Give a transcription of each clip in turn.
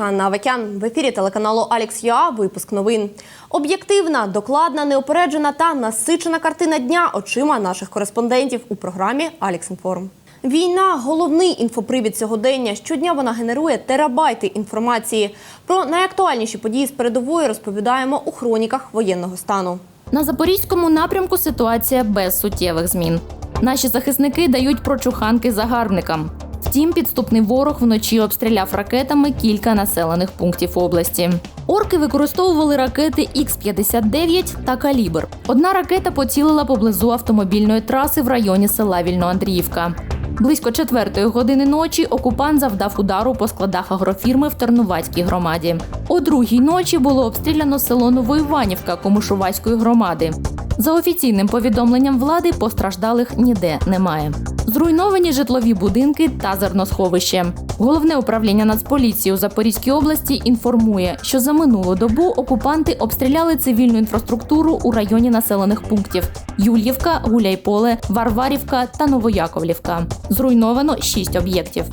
Ганна Авакян. В ефірі телеканалу Алекс Юа. Випуск новин. Об'єктивна, докладна, неопереджена та насичена картина дня очима наших кореспондентів у програмі Алекс Інформ. Війна головний інфопривід сьогодення. Щодня вона генерує терабайти інформації. Про найактуальніші події з передової розповідаємо у хроніках воєнного стану. На запорізькому напрямку ситуація без суттєвих змін. Наші захисники дають прочуханки загарбникам. Втім, підступний ворог вночі обстріляв ракетами кілька населених пунктів області. Орки використовували ракети Х-59 та калібр. Одна ракета поцілила поблизу автомобільної траси в районі села Вільноандріївка. Близько четвертої години ночі окупант завдав удару по складах агрофірми в Тернувацькій громаді. О другій ночі було обстріляно село Новоіванівка Комишувацької громади. За офіційним повідомленням влади постраждалих ніде немає. Зруйновані житлові будинки та зерносховище. Головне управління Нацполіції у Запорізькій області інформує, що за минулу добу окупанти обстріляли цивільну інфраструктуру у районі населених пунктів Юльївка, Гуляйполе, Варварівка та Новояковлівка. Зруйновано 6 об'єктів.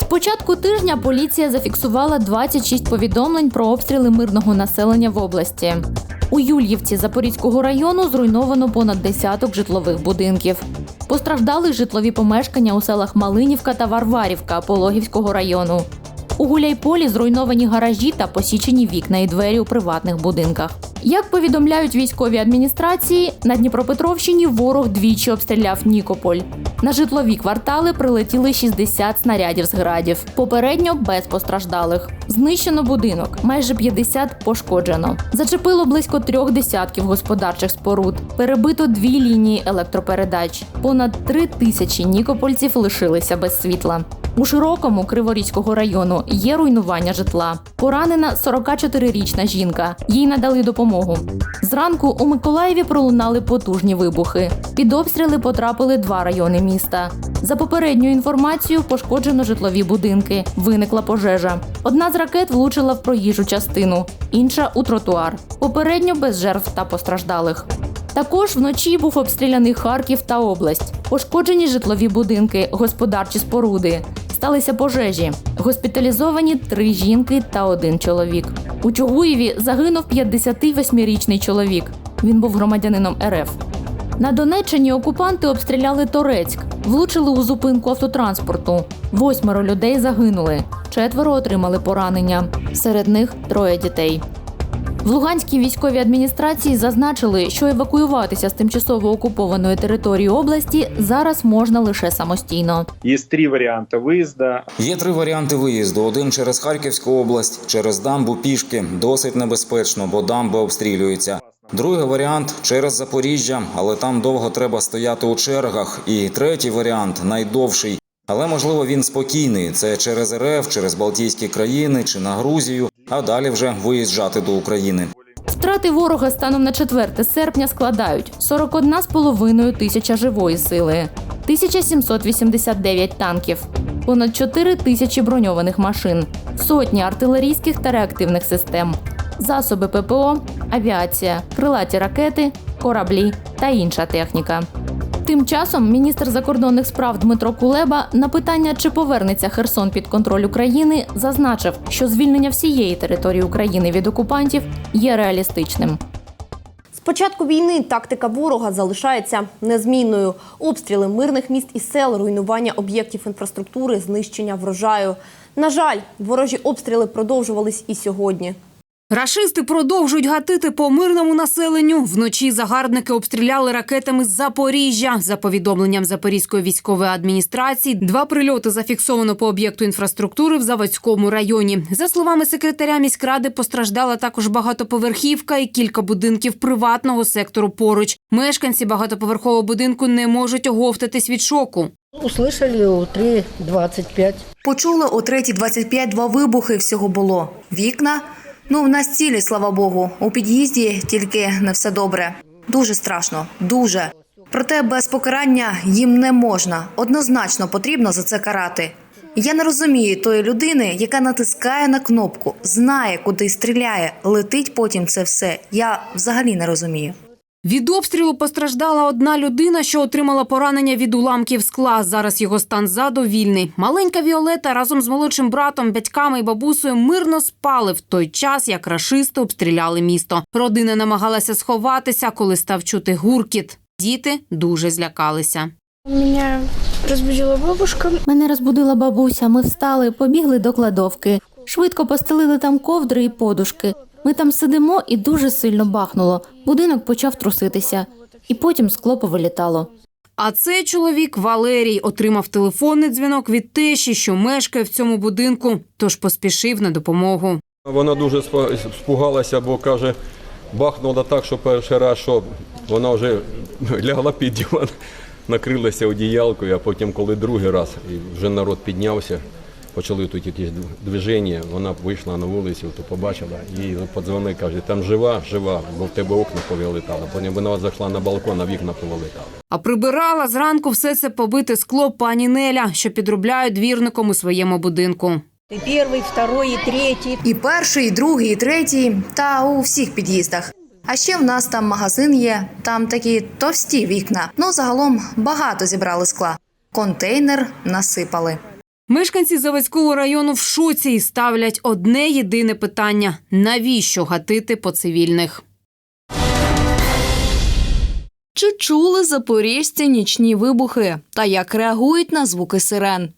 З початку тижня поліція зафіксувала 26 повідомлень про обстріли мирного населення в області. У Юльївці Запорізького району зруйновано понад десяток житлових будинків. Постраждали житлові помешкання у селах Малинівка та Варварівка Пологівського району. У Гуляйполі зруйновані гаражі та посічені вікна і двері у приватних будинках. Як повідомляють військові адміністрації, на Дніпропетровщині ворог двічі обстріляв Нікополь. На житлові квартали прилетіли 60 снарядів з градів. Попередньо без постраждалих. Знищено будинок, майже 50 пошкоджено. Зачепило близько трьох десятків господарчих споруд. Перебито дві лінії електропередач. Понад три тисячі нікопольців лишилися без світла. У широкому Криворізького району є руйнування житла. Поранена 44-річна жінка. Їй надали допомогу. Зранку у Миколаєві пролунали потужні вибухи. Під обстріли потрапили два райони міста. За попередньою інформацією, пошкоджено житлові будинки. Виникла пожежа. Одна з ракет влучила в проїжджу частину, інша у тротуар. Попередньо без жертв та постраждалих. Також вночі був обстріляний Харків та область. Пошкоджені житлові будинки, господарчі споруди. Сталися пожежі. Госпіталізовані три жінки та один чоловік. У Чугуєві загинув 58-річний чоловік. Він був громадянином РФ. На Донеччині окупанти обстріляли Торецьк, влучили у зупинку автотранспорту. Восьмеро людей загинули, четверо отримали поранення. Серед них троє дітей. В Луганській військовій адміністрації зазначили, що евакуюватися з тимчасово окупованої території області зараз можна лише самостійно. Есть три варианта выезда. Є три варіанти виїзду: один через Харківську область, через дамбу пішки. Досить небезпечно, бо дамба обстрілюється. Другий варіант через Запоріжжя, але там довго треба стояти у чергах. І третій варіант найдовший. Але можливо він спокійний. Це через РФ, через Балтійські країни чи на Грузію, а далі вже виїжджати до України. Втрати ворога станом на 4 серпня складають 41,5 тисяча живої сили, 1789 танків, понад 4 тисячі броньованих машин, сотні артилерійських та реактивних систем, засоби ППО, авіація, крилаті ракети, кораблі та інша техніка. Тим часом міністр закордонних справ Дмитро Кулеба на питання, чи повернеться Херсон під контроль України, зазначив, що звільнення всієї території України від окупантів є реалістичним. З початку війни тактика ворога залишається незмінною: обстріли мирних міст і сел, руйнування об'єктів інфраструктури, знищення врожаю. На жаль, ворожі обстріли продовжувались і сьогодні. Рашисти продовжують гатити по мирному населенню. Вночі загарбники обстріляли ракетами з Запоріжжя. За повідомленням Запорізької військової адміністрації, два прильоти зафіксовано по об'єкту інфраструктури в Заводському районі. За словами секретаря міськради, постраждала також багатоповерхівка і кілька будинків приватного сектору поруч. Мешканці багатоповерхового будинку не можуть оговтатись від шоку. Услышали у 3.25. Почули о 3.25 два вибухи всього було. Вікна? Ну, в нас цілі, слава Богу. У під'їзді тільки не все добре. Дуже страшно, дуже. Проте без покарання їм не можна. Однозначно потрібно за це карати. Я не розумію тої людини, яка натискає на кнопку, знає, куди стріляє, летить потім це все. Я взагалі не розумію. Від обстрілу постраждала одна людина, що отримала поранення від уламків скла. Зараз його стан задовільний. Маленька Віолета разом з молодшим братом, батьками і бабусею мирно спали в той час, як рашисти обстріляли місто. Родина намагалася сховатися, коли став чути гуркіт. Діти дуже злякалися. Меня разбудила бабушка. Мене розбудила бабуся. Ми встали, побігли до кладовки. Швидко постелили там ковдри і подушки. Ми там сидимо і дуже сильно бахнуло. Будинок почав труситися, і потім скло повилітало. А цей чоловік Валерій отримав телефонний дзвінок від тещі, що мешкає в цьому будинку, тож поспішив на допомогу. Вона дуже спугалася, бо каже, бахнула так, що перший раз, що вона вже лягла під диван, накрилася одіялкою, а потім, коли другий раз, і вже народ піднявся, почали тут якісь движення, вона вийшла на вулицю, то побачила, їй подзвонив, каже, там жива, жива, бо в тебе окна повилітали. Потім вона зайшла на балкон, а вікна повилітали. А прибирала зранку все це побите скло пані Неля, що підробляє двірником у своєму будинку. И первый, второй, и третий. І перший, і другий, і третій, та у всіх під'їздах. А ще в нас там магазин є, там такі товсті вікна. Ну, загалом багато зібрали скла. Контейнер насипали. Мешканці Заводського району в шоці і ставлять одне єдине питання: навіщо гатити по цивільних? Чи чули запоріжці нічні вибухи та як реагують на звуки сирен?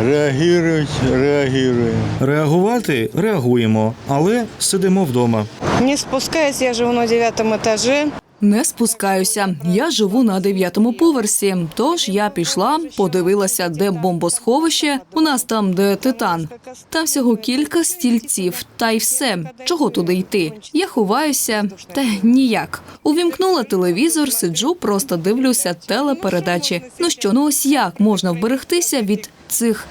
Реагують, реагуємо. Реагувати реагуємо, але сидимо вдома. Не спускаясь, я живу на девятом этаже. Не спускаюся. Я живу на дев'ятому поверсі. Тож я пішла, подивилася, де бомбосховище. У нас там, де титан. Там всього кілька стільців, та й все. Чого туди йти? Я ховаюся, та ніяк. Увімкнула телевізор, сиджу, просто дивлюся телепередачі. Ну що, ну ось як можна вберегтися від цих.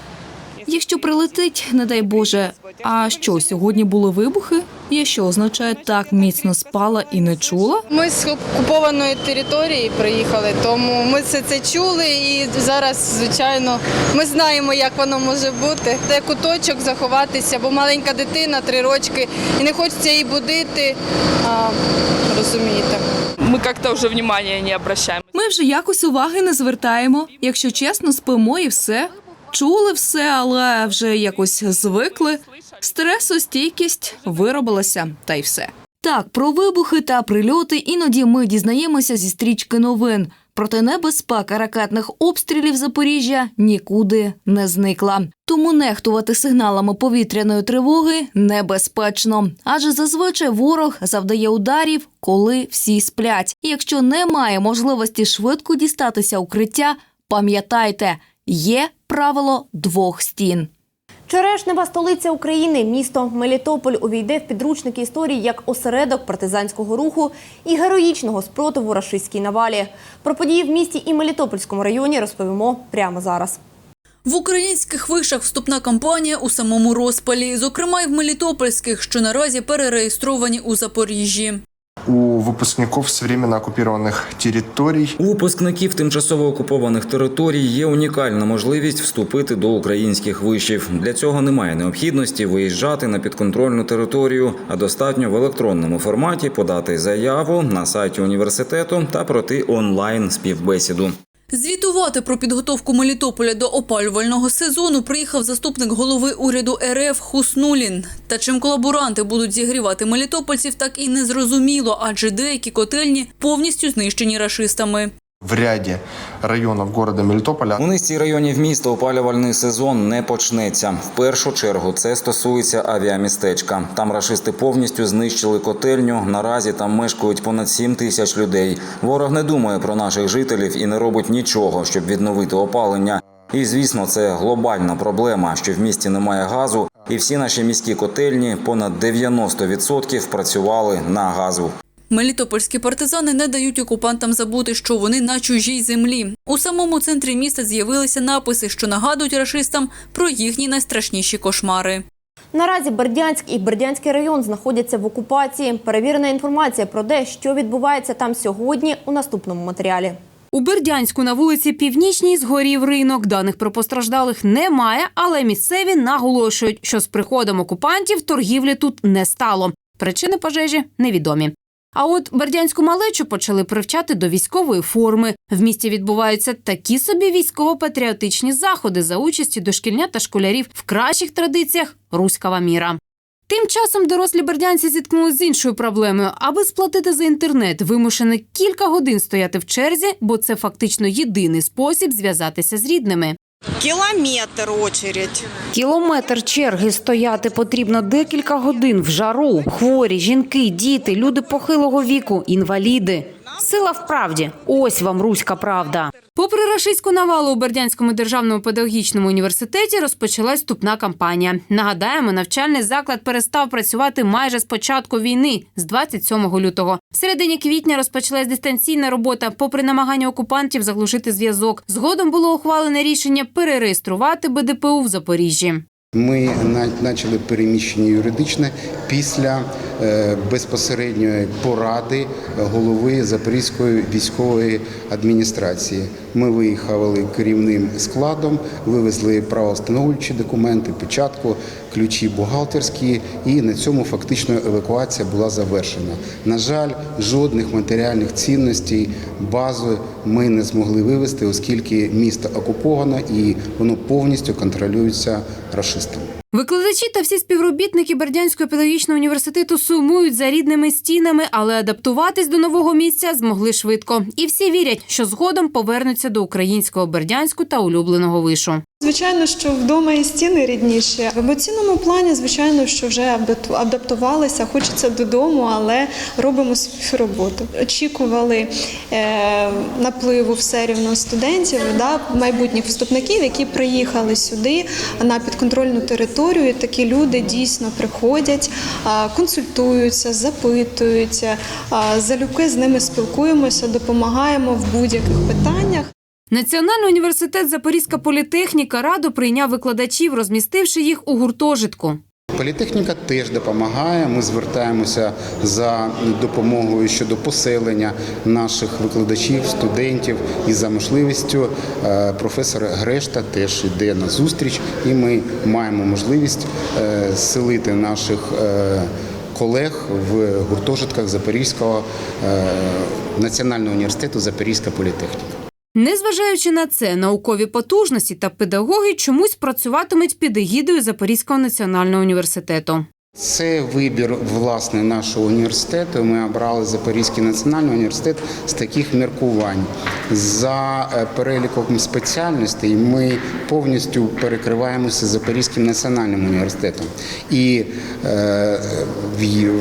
Якщо прилетить, не дай Боже. А що сьогодні були вибухи? Я що означає так міцно спала і не чула? Ми з окупованої території приїхали, тому ми все це чули і зараз, звичайно, ми знаємо, як воно може бути. Де куточок заховатися, бо маленька дитина, три рочки, і не хочеться її будити. А, розумієте. Мы как-то уже внимания не обращаем. Ми вже якось уваги не звертаємо. Якщо чесно, спимо і все. Чули все, але вже якось звикли. Стресостійкість виробилася, та й все. Так, про вибухи та прильоти іноді ми дізнаємося зі стрічки новин. Проте небезпека ракетних обстрілів Запоріжжя нікуди не зникла. Тому нехтувати сигналами повітряної тривоги небезпечно. Адже зазвичай ворог завдає ударів, коли всі сплять. І якщо немає можливості швидко дістатися укриття, пам'ятайте, є правило двох стін. Черешнева столиця України, місто Мелітополь увійде в підручники історії як осередок партизанського руху і героїчного спротиву рашистській навалі. Про події в місті і Мелітопольському районі розповімо прямо зараз. В українських вишах вступна кампанія у самому розпалі, зокрема й в Мелітопольських, що наразі перереєстровані у Запоріжжі. У випускників з временно окупованих територій У випускників тимчасово окупованих територій є унікальна можливість вступити до українських вишів. Для цього немає необхідності виїжджати на підконтрольну територію, а достатньо в електронному форматі подати заяву на сайті університету та пройти онлайн співбесіду. Звітувати про підготовку Мелітополя до опалювального сезону приїхав заступник голови уряду РФ Хуснулін. Та чим колаборанти будуть зігрівати мелітопольців, так і не зрозуміло, адже деякі котельні повністю знищені рашистами. В ряді районів города Мелітополя У низці районів міста опалювальний сезон не почнеться. В першу чергу це стосується авіамістечка. Там рашисти повністю знищили котельню. Наразі там мешкають понад 7 тисяч людей. Ворог не думає про наших жителів і не робить нічого, щоб відновити опалення. І звісно, це глобальна проблема, що в місті немає газу, і всі наші міські котельні понад 90% працювали на газу. Мелітопольські партизани не дають окупантам забути, що вони на чужій землі. У самому центрі міста з'явилися написи, що нагадують рашистам про їхні найстрашніші кошмари. Наразі Бердянськ і Бердянський район знаходяться в окупації. Перевірена інформація про те, що відбувається там сьогодні, у наступному матеріалі. У Бердянську на вулиці Північній згорів ринок. Даних про постраждалих немає, але місцеві наголошують, що з приходом окупантів торгівлі тут не стало. Причини пожежі невідомі. А от бердянську малечу почали привчати до військової форми. В місті відбуваються такі собі військово-патріотичні заходи за участі дошкільнят та школярів в кращих традиціях руського міра. Тим часом дорослі бердянці зіткнулися з іншою проблемою. Аби сплатити за інтернет, вимушені кілька годин стояти в черзі, бо це фактично єдиний спосіб зв'язатися з рідними. Километр очередь. Кілометр черги стояти потрібно декілька годин в жару. Хворі, жінки, діти, люди похилого віку, інваліди. Сила в правді. Ось вам руська правда. Попри рашистську навалу у Бердянському державному педагогічному університеті розпочалась вступна кампанія. Нагадаємо, навчальний заклад перестав працювати майже з початку війни, з 27 лютого. В середині квітня розпочалась дистанційна робота, попри намагання окупантів заглушити зв'язок. Згодом було ухвалене рішення перереєструвати БДПУ в Запоріжжі. Ми почали переміщення юридичне після е, безпосередньої поради голови Запорізької військової адміністрації. Ми виїхали керівним складом, вивезли правовстановлюючі документи, печатку, ключі бухгалтерські, і на цьому фактично евакуація була завершена. На жаль, жодних матеріальних цінностей, бази ми не змогли вивезти, оскільки місто окуповано і воно повністю контролюється рашистами. Викладачі та всі співробітники Бердянського педагогічного університету сумують за рідними стінами, але адаптуватись до нового місця змогли швидко. І всі вірять, що згодом повернуться до українського Бердянську та улюбленого вишу. Звичайно, що вдома і стіни рідніші. В емоційному плані, звичайно, що вже адапту- адаптувалися, хочеться додому, але робимо свою роботу. Очікували е, напливу все рівно студентів, да, майбутніх вступників, які приїхали сюди на підконтрольну територію. Такі люди дійсно приходять, консультуються, запитуються. а, Залюбки з ними спілкуємося, допомагаємо в будь-яких питаннях. Національний університет Запорізька політехніка радо прийняв викладачів, розмістивши їх у гуртожитку. Політехніка теж допомагає. Ми звертаємося за допомогою щодо поселення наших викладачів, студентів і за можливістю е, професор Грешта теж йде на зустріч, і ми маємо можливість е, селити наших е, колег в гуртожитках Запорізького національного університету Запорізька політехніка. Незважаючи на це, наукові потужності та педагоги чомусь працюватимуть під егідою Запорізького національного університету. Це вибір власне нашого університету. Ми обрали Запорізький національний університет з таких міркувань. За е, переліком спеціальностей ми повністю перекриваємося Запорізьким національним університетом. І е,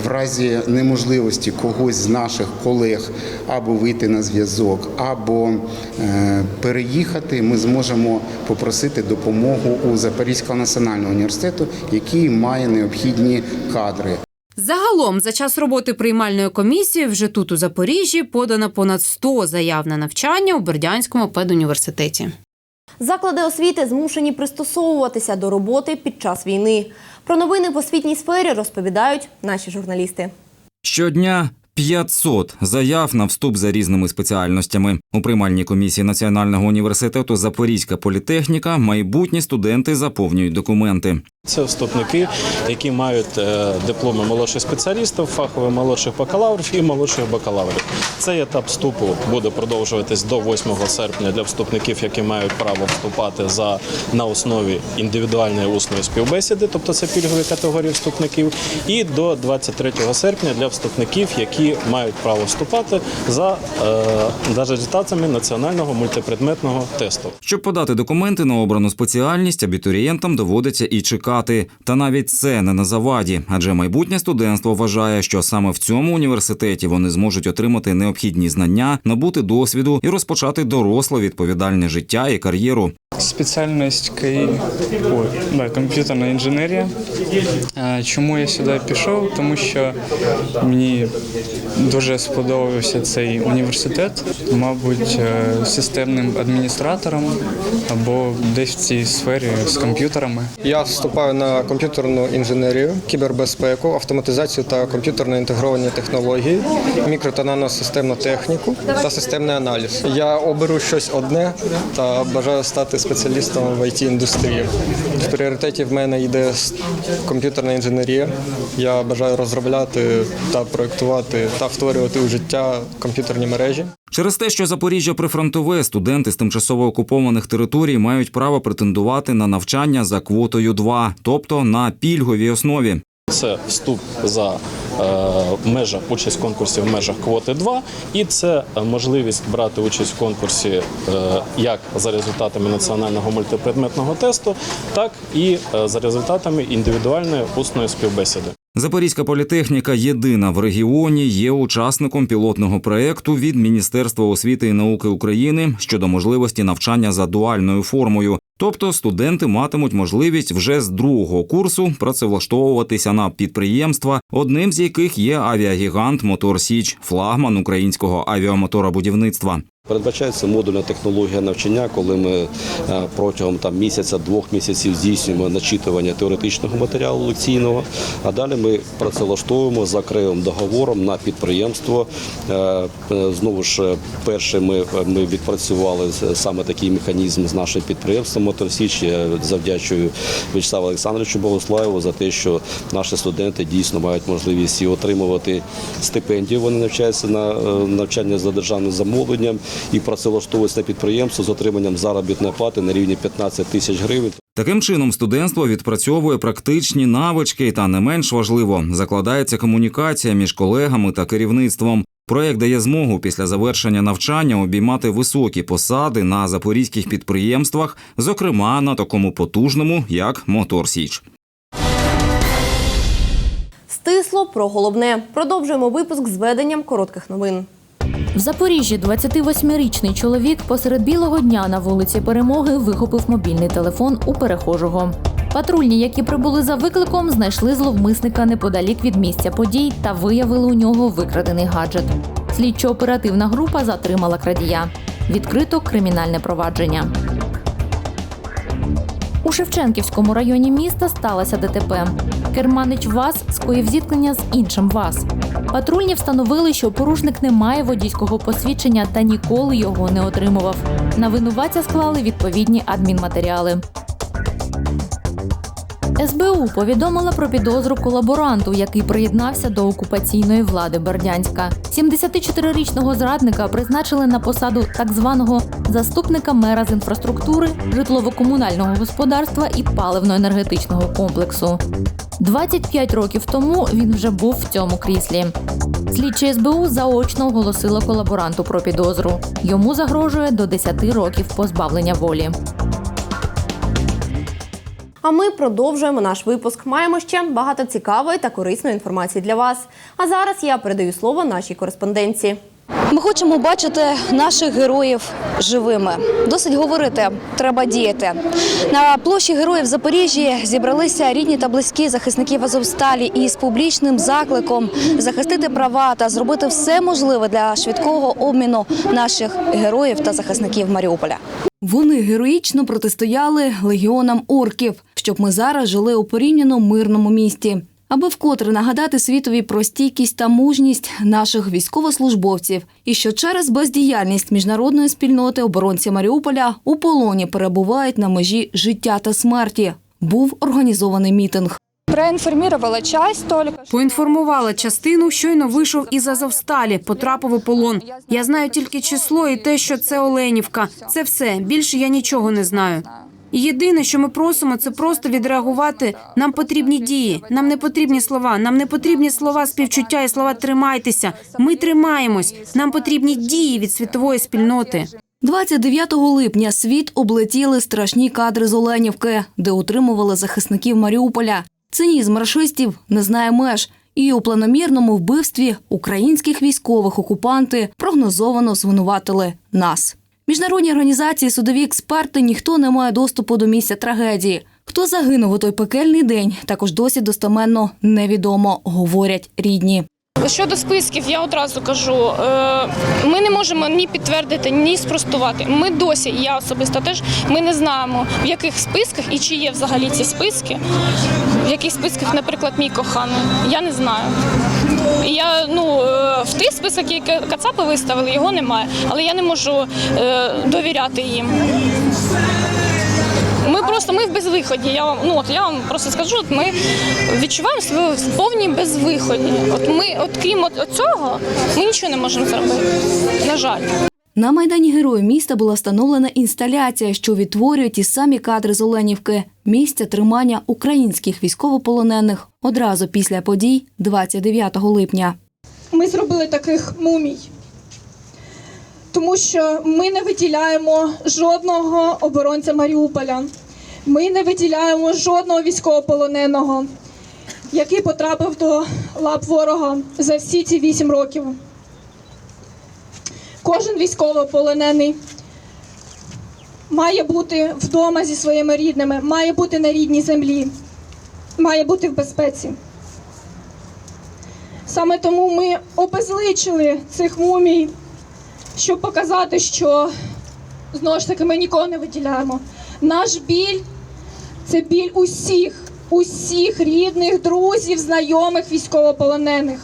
в, разі неможливості когось з наших колег або вийти на зв'язок, або е, переїхати, ми зможемо попросити допомогу у Запорізького національного університету, який має необхідні кадри. Загалом, за час роботи приймальної комісії, вже тут у Запоріжжі подано понад 100 заяв на навчання у Бердянському педуніверситеті. Заклади освіти змушені пристосовуватися до роботи під час війни. Про новини в освітній сфері розповідають наші журналісти. Щодня 500 заяв на вступ за різними спеціальностями. У приймальній комісії Національного університету Запорізька політехніка майбутні студенти заповнюють документи. Це вступники, які мають е, дипломи молодших спеціалістів, фахових молодших бакалаврів і молодших бакалаврів. Цей етап вступу буде продовжуватись до 8 серпня для вступників, які мають право вступати за на основі індивідуальної усної співбесіди, тобто це пільгові категорії вступників, і до 23 серпня для вступників, які мають право вступати за, е, за результатами національного мультипредметного тесту. Щоб подати документи на обрану спеціальність, абітурієнтам доводиться і чекати. Та навіть це не на заваді, адже майбутнє студентство вважає, що саме в цьому університеті вони зможуть отримати необхідні знання, набути досвіду і розпочати доросле відповідальне життя і кар'єру. Спеціальність КІ, ой, да, комп'ютерна інженерія. Чому я сюди пішов? Тому що мені дуже сподобався цей університет, мабуть, е, системним адміністратором або десь в цій сфері з комп'ютерами. Я вступаю на комп'ютерну інженерію, кібербезпеку, автоматизацію та комп'ютерно інтегровані технології, мікро та наносистемну техніку та системний аналіз. Я оберу щось одне та бажаю стати спеціалістом в it індустрії. В пріоритеті в мене йде комп'ютерна інженерія. Я бажаю розробляти та проектувати та втворювати у життя комп'ютерні мережі. Через те, що Запоріжжя прифронтове, студенти з тимчасово окупованих територій мають право претендувати на навчання за квотою 2, тобто на пільговій основі. Це вступ за е, межах участь в конкурсі в межах квоти 2, і це можливість брати участь в конкурсі е, як за результатами національного мультипредметного тесту, так і е, за результатами індивідуальної усної співбесіди. Запорізька політехніка єдина в регіоні є учасником пілотного проекту від Міністерства освіти і науки України щодо можливості навчання за дуальною формою. Тобто студенти матимуть можливість вже з другого курсу працевлаштовуватися на підприємства, одним з яких є авіагігант Мотор Січ, флагман українського авіамоторобудівництва. Передбачається модульна технологія навчання, коли ми е, протягом там місяця-двох місяців здійснюємо начитування теоретичного матеріалу лекційного, а далі ми працевлаштовуємо за окремим договором на підприємство. Е, е, Знову ж перше ми, ми відпрацювали саме такий механізм з нашим підприємством Моторсіч. Я завдячую Вячеславу Олександровичу Богослаєву за те, що наші студенти дійсно мають можливість і отримувати стипендію. Вони навчаються на навчання за державним замовленням і працевлаштовуються на підприємство з отриманням заробітної плати на рівні 15 тисяч гривень. Таким чином, студентство відпрацьовує практичні навички, та не менш важливо, закладається комунікація між колегами та керівництвом. Проект дає змогу після завершення навчання обіймати високі посади на запорізьких підприємствах, зокрема на такому потужному, як Мотор Січ. Стисло про головне. Продовжуємо випуск з веденням коротких новин. В Запоріжжі 28-річний чоловік посеред білого дня на вулиці Перемоги вихопив мобільний телефон у перехожого. Патрульні, які прибули за викликом, знайшли зловмисника неподалік від місця подій та виявили у нього викрадений гаджет. Слідчо-оперативна група затримала крадія. Відкрито кримінальне провадження. У Шевченківському районі міста сталося ДТП. Керманич ВАЗ скоїв зіткнення з іншим ВАЗ. Патрульні встановили, що порушник не має водійського посвідчення та ніколи його не отримував. На винуватця склали відповідні адмінматеріали. СБУ повідомила про підозру колаборанту, який приєднався до окупаційної влади Бердянська. 74-річного зрадника призначили на посаду так званого заступника мера з інфраструктури, житлово-комунального господарства і паливно-енергетичного комплексу. 25 років тому він вже був в цьому кріслі. Слідчі СБУ заочно оголосила колаборанту про підозру. Йому загрожує до 10 років позбавлення волі. А ми продовжуємо наш випуск. Маємо ще багато цікавої та корисної інформації для вас. А зараз я передаю слово нашій кореспонденції. Ми хочемо бачити наших героїв живими. Досить говорити, треба діяти. На площі героїв Запоріжжі зібралися рідні та близькі захисників Азовсталі із публічним закликом захистити права та зробити все можливе для швидкого обміну наших героїв та захисників Маріуполя. Вони героїчно протистояли легіонам орків, щоб ми зараз жили у порівняно мирному місті. Аби вкотре нагадати світові про стійкість та мужність наших військовослужбовців, і що через бездіяльність міжнародної спільноти оборонці Маріуполя у полоні перебувають на межі життя та смерті. Був організований мітинг. Проінформувала часть только. Поінформувала частину, щойно вийшов із Азовсталі, потрапив у полон. Я знаю тільки число і те, що це Оленівка. Це все. Більше я нічого не знаю. Єдине, що ми просимо, це просто відреагувати. Нам потрібні дії, нам не потрібні слова. Нам не потрібні слова співчуття і слова тримайтеся. Ми тримаємось. Нам потрібні дії від світової спільноти. 29 липня світ облетіли страшні кадри з Оленівки, де утримували захисників Маріуполя. Цинізм рашистів не знає меж. І у планомірному вбивстві українських військових окупанти прогнозовано звинуватили нас. Міжнародні організації, судові експерти, ніхто не має доступу до місця трагедії. Хто загинув у той пекельний день, також досі достеменно невідомо, говорять рідні. Щодо списків, я одразу кажу, е, ми не можемо ні підтвердити, ні спростувати. Ми досі, я особисто теж, ми не знаємо, в яких списках і чи є взагалі ці списки. В яких списках, наприклад, мій коханий. Я не знаю. Я ну е, в тих список, які Кацапи виставили, його немає. Але я не можу е, довіряти їм. просто ми в безвиході. Я вам ну от я вам просто скажу, от ми відчуваємо себе в повній безвиході. От ми, от крім от, от цього, ми нічого не можемо зробити. На жаль. На майдані Героїв міста була встановлена інсталяція, що відтворює ті самі кадри з Оленівки, місця тримання українських військовополонених одразу після подій 29 липня. Ми зробили таких мумій, тому що ми не виділяємо жодного оборонця Маріуполя. Ми не виділяємо жодного військовополоненого, який потрапив до лап ворога за всі ці вісім років. Кожен військовополонений має бути вдома зі своїми рідними, має бути на рідній землі, має бути в безпеці. Саме тому ми обезличили цих мумій, щоб показати, що знову ж таки ми нікого не виділяємо. Наш біль це біль усіх, усіх рідних, друзів, знайомих, військовополонених.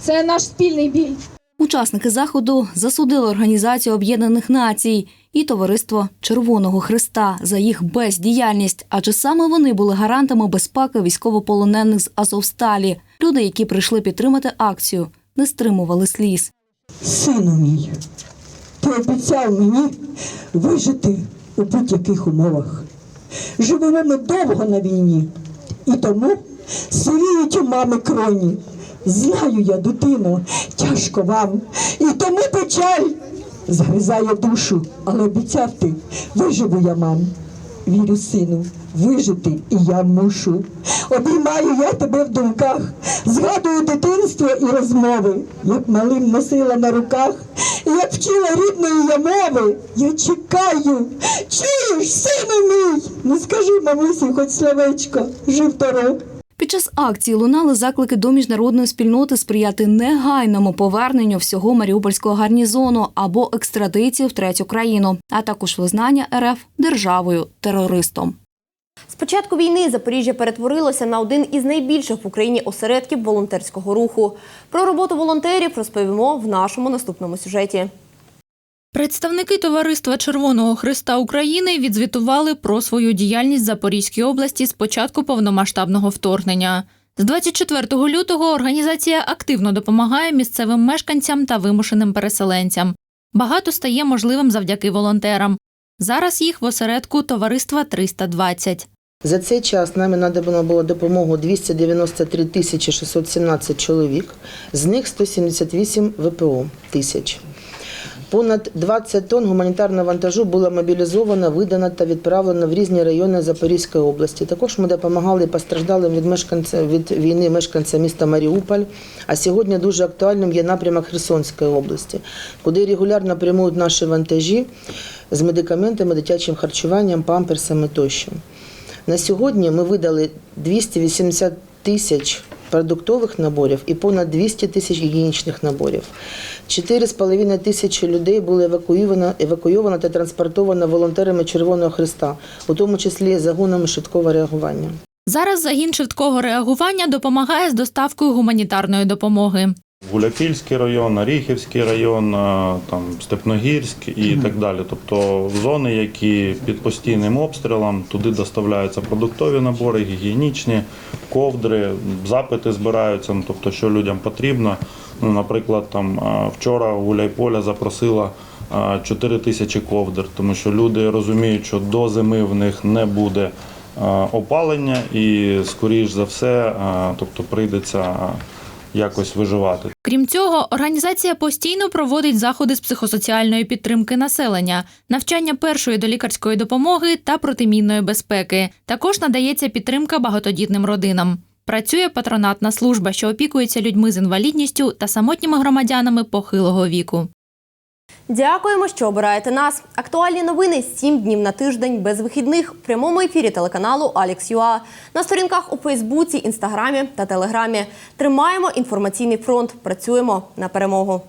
Це наш спільний біль. Учасники заходу засудили Організацію Об'єднаних Націй і Товариство Червоного Христа за їх бездіяльність, адже саме вони були гарантами безпеки військовополонених з Азовсталі. Люди, які прийшли підтримати акцію, не стримували сліз. Сину мій, ти обіцяв мені вижити у будь-яких умовах. Живемо ми довго на війні, і тому сивіють у мами кроні. Знаю я, дитино, тяжко вам, і тому печаль згризає душу, але обіцяв ти, виживу я, мам. Вірю, сину, вижити і я мушу. Обіймаю я тебе в думках, згадую дитинство і розмови, як малим носила на руках, і як вчила рідної я мови. Я чекаю, чуєш, сину мій? Ну скажи, мамусі, хоч словечко, жив дорог. Під час акції лунали заклики до міжнародної спільноти сприяти негайному поверненню всього маріупольського гарнізону або екстрадиції в третю країну, а також визнання РФ державою терористом. З початку війни Запоріжжя перетворилося на один із найбільших в Україні осередків волонтерського руху. Про роботу волонтерів розповімо в нашому наступному сюжеті. Представники товариства Червоного Христа України відзвітували про свою діяльність в Запорізькій області з початку повномасштабного вторгнення. З 24 лютого організація активно допомагає місцевим мешканцям та вимушеним переселенцям. Багато стає можливим завдяки волонтерам. Зараз їх в осередку товариства 320. За цей час нами надано було допомогу 293 тисячі 617 чоловік, з них 178 ВПО тисяч. Понад 20 тонн гуманітарного вантажу було мобілізовано, видано та відправлено в різні райони Запорізької області. Також ми допомагали постраждалим від мешканця від війни мешканцям міста Маріуполь. А сьогодні дуже актуальним є напрямок Херсонської області, куди регулярно прямують наші вантажі з медикаментами, дитячим харчуванням, памперсами тощо. На сьогодні ми видали 280 тисяч продуктових наборів і понад 200 тисяч гігієнічних наборів. 4,5 тисячі людей були евакуйовано, евакуйовано та транспортовано волонтерами Червоного Христа, у тому числі загонами швидкого реагування. Зараз загін швидкого реагування допомагає з доставкою гуманітарної допомоги. Гуляпільський район, Оріхівський район, там Степногірськ і так далі. Тобто зони, які під постійним обстрілом, туди доставляються продуктові набори, гігієнічні, ковдри, запити збираються. Ну, тобто, що людям потрібно. Ну, наприклад, там вчора Гуляйполя запросила. а, 4 тисячі ковдр, тому що люди розуміють, що до зими в них не буде опалення, і скоріш за все, тобто прийдеться якось виживати. Крім цього, організація постійно проводить заходи з психосоціальної підтримки населення, навчання першої долікарської допомоги та протимінної безпеки. Також надається підтримка багатодітним родинам. Працює патронатна служба, що опікується людьми з інвалідністю та самотніми громадянами похилого віку. Дякуємо, що обираєте нас. Актуальні новини 7 днів на тиждень без вихідних в прямому ефірі телеканалу Алекс.ЮА на сторінках у Фейсбуці, Інстаграмі та Телеграмі. Тримаємо інформаційний фронт. Працюємо на перемогу.